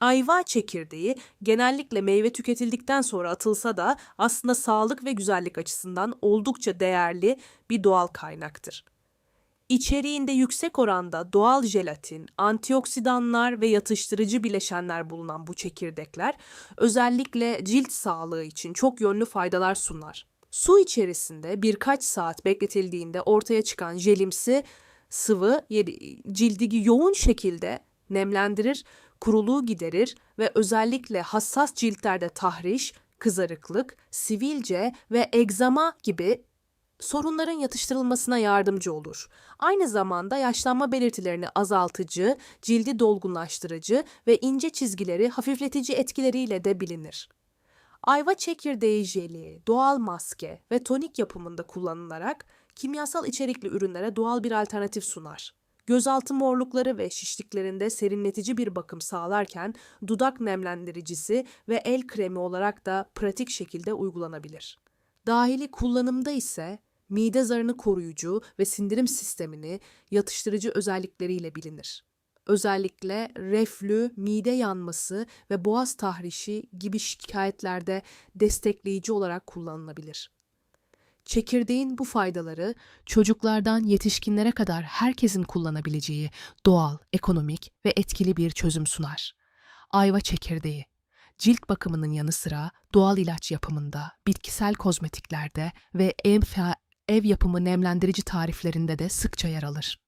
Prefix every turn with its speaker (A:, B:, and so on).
A: Ayva çekirdeği genellikle meyve tüketildikten sonra atılsa da aslında sağlık ve güzellik açısından oldukça değerli bir doğal kaynaktır. İçeriğinde yüksek oranda doğal jelatin, antioksidanlar ve yatıştırıcı bileşenler bulunan bu çekirdekler özellikle cilt sağlığı için çok yönlü faydalar sunar. Su içerisinde birkaç saat bekletildiğinde ortaya çıkan jelimsi sıvı cildi yoğun şekilde nemlendirir, kuruluğu giderir ve özellikle hassas ciltlerde tahriş, kızarıklık, sivilce ve egzama gibi sorunların yatıştırılmasına yardımcı olur. Aynı zamanda yaşlanma belirtilerini azaltıcı, cildi dolgunlaştırıcı ve ince çizgileri hafifletici etkileriyle de bilinir. Ayva çekirdeği jeli, doğal maske ve tonik yapımında kullanılarak kimyasal içerikli ürünlere doğal bir alternatif sunar. Gözaltı morlukları ve şişliklerinde serinletici bir bakım sağlarken dudak nemlendiricisi ve el kremi olarak da pratik şekilde uygulanabilir. Dahili kullanımda ise mide zarını koruyucu ve sindirim sistemini yatıştırıcı özellikleriyle bilinir. Özellikle reflü, mide yanması ve boğaz tahrişi gibi şikayetlerde destekleyici olarak kullanılabilir. Çekirdeğin bu faydaları çocuklardan yetişkinlere kadar herkesin kullanabileceği doğal, ekonomik ve etkili bir çözüm sunar. Ayva çekirdeği cilt bakımının yanı sıra doğal ilaç yapımında, bitkisel kozmetiklerde ve ev, yapımı nemlendirici tariflerinde de sıkça yer alır.